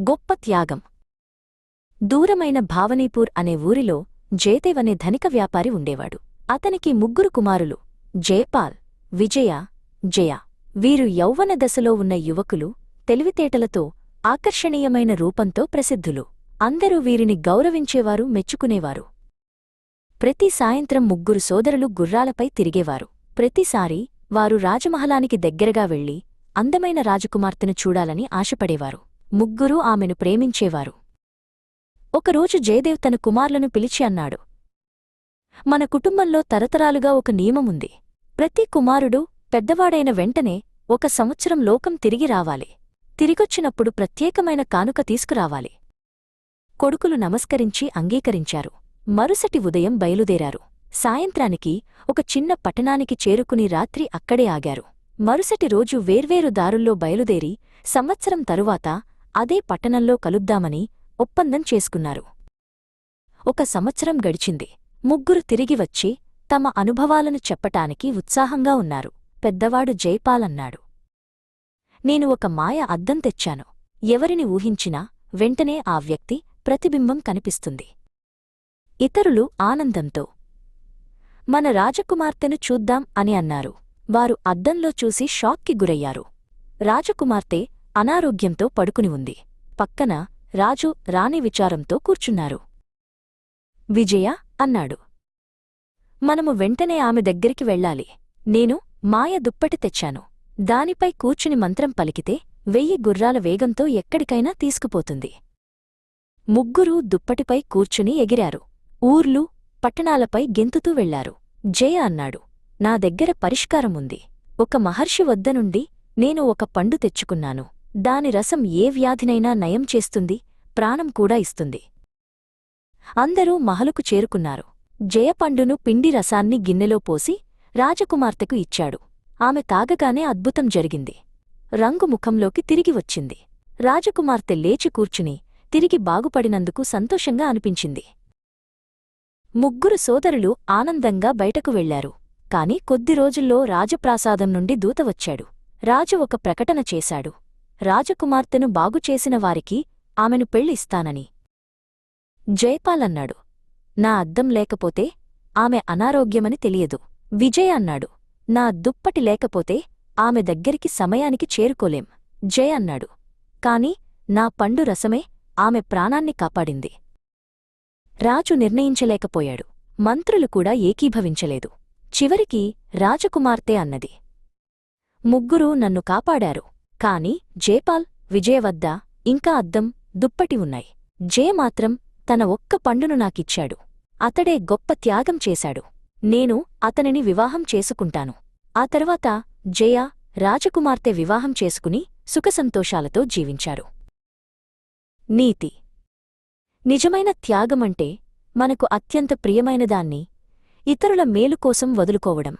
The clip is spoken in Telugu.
గొప్ప త్యాగం. దూరమైన భావనీపూర్ అనే ఊరిలో జయదేవ్ అనే ధనిక వ్యాపారి ఉండేవాడు. అతనికి ముగ్గురు కుమారులు జయపాల్ విజయ జయ. వీరు యౌవన దశలో ఉన్న యువకులు తెలివితేటలతో ఆకర్షణీయమైన రూపంతో ప్రసిద్ధులు. అందరూ వీరిని గౌరవించేవారు మెచ్చుకునేవారు. ప్రతి సాయంత్రం ముగ్గురు సోదరులు గుర్రాలపై తిరిగేవారు. ప్రతిసారీ వారు రాజమహలానికి దగ్గరగా వెళ్ళి అందమైన రాజకుమార్తెను చూడాలని ఆశపడేవారు. ముగ్గురూ ఆమెను ప్రేమించేవారు. ఒకరోజు జయదేవ్ తన కుమారులను పిలిచి అన్నాడు మన కుటుంబంలో తరతరాలుగా ఒక నియమముంది. ప్రతి కుమారుడు పెద్దవాడైన వెంటనే ఒక సంవత్సరం లోకం తిరిగి రావాలి. తిరిగొచ్చినప్పుడు ప్రత్యేకమైన కానుక తీసుకురావాలి. కొడుకులు నమస్కరించి అంగీకరించారు. మరుసటి ఉదయం బయలుదేరారు. సాయంత్రానికి ఒక చిన్న పట్టణానికి చేరుకుని రాత్రి అక్కడే ఆగారు. మరుసటి రోజు వేర్వేరు దారుల్లో బయలుదేరి సంవత్సరం తరువాత అదే పట్టణంలో కలుద్దామని ఒప్పందం చేసుకున్నారు. ఒక సంవత్సరం గడిచింది. ముగ్గురు తిరిగి వచ్చి తమ అనుభవాలను చెప్పటానికి ఉత్సాహంగా ఉన్నారు. పెద్దవాడు జైపాలన్నాడు. నేను ఒక మాయ అద్దం తెచ్చాను. ఎవరిని ఊహించినా వెంటనే ఆ వ్యక్తి ప్రతిబింబం కనిపిస్తుంది. ఇతరులు ఆనందంతో మన రాజకుమార్తెను చూద్దాం అని అన్నారు. వారు అద్దంలో చూసి షాక్కి గురయ్యారు. రాజకుమార్తె అనారోగ్యంతో పడుకుని ఉంది. పక్కన రాజు రాణి విచారంతో కూర్చున్నారు. విజయ అన్నాడు. మనము వెంటనే ఆమె దగ్గరికి వెళ్ళాలి. నేను మాయ దుప్పటి తెచ్చాను. దానిపై కూర్చుని మంత్రం పలికితే వెయ్యి గుర్రాల వేగంతో ఎక్కడికైనా తీసుకుపోతుంది. ముగ్గురూ దుప్పటిపై కూర్చుని ఎగిరారు. ఊర్లు పట్టణాలపై గెంతుతూ వెళ్ళారు. జయ అన్నాడు. నా దగ్గర పరిష్కారముంది. ఒక మహర్షి వద్ద నుండి నేను ఒక పండు తెచ్చుకున్నాను. దాని రసం ఏ వ్యాధినైనా నయం చేస్తుంది ప్రాణం కూడా ఇస్తుంది. అందరూ మహలుకు చేరుకున్నారు. జయపండును పిండి రసాన్ని గిన్నెలో పోసి రాజకుమార్తెకు ఇచ్చాడు. ఆమె తాగగానే అద్భుతం జరిగింది. రంగు ముఖంలోకి తిరిగి వచ్చింది. రాజకుమార్తె లేచి కూర్చుని తిరిగి బాగుపడినందుకు సంతోషంగా అనిపించింది. ముగ్గురు సోదరులు ఆనందంగా బయటకు వెళ్ళారు కాని కొద్ది రోజుల్లో రాజప్రాసాదం నుండి దూత వచ్చాడు. రాజు ఒక ప్రకటన చేశాడు. రాజకుమార్తెను బాగుచేసిన వారికి ఆమెను పెళ్ళిస్తానని జయపాలన్నాడు. నా అద్దం లేకపోతే ఆమె అనారోగ్యమని తెలియదు. విజయ్ అన్నాడు. నా దుప్పటి లేకపోతే ఆమె దగ్గరికి సమయానికి చేరుకోలేం. జయ అన్నాడు. కాని నా పండు రసమే ఆమె ప్రాణాన్ని కాపాడింది. రాజు నిర్ణయించలేకపోయాడు. మంత్రులు కూడా ఏకీభవించలేదు. చివరికి రాజకుమార్తె అన్నది. ముగ్గురూ నన్ను కాపాడారు. కాని జేపాల్ విజయ వద్ద ఇంకా అద్దం దుప్పటి ఉన్నాయి. జే మాత్రం తన ఒక్క పండును నాకిచ్చాడు. అతడే గొప్ప త్యాగం చేశాడు. నేను అతనిని వివాహం చేసుకుంటాను. ఆ తర్వాత జయ రాజకుమార్తె వివాహం చేసుకుని సుఖసంతోషాలతో జీవించారు. నీతి. నిజమైన త్యాగమంటే మనకు అత్యంత ప్రియమైనదాన్ని ఇతరుల మేలు కోసం వదులుకోవడం.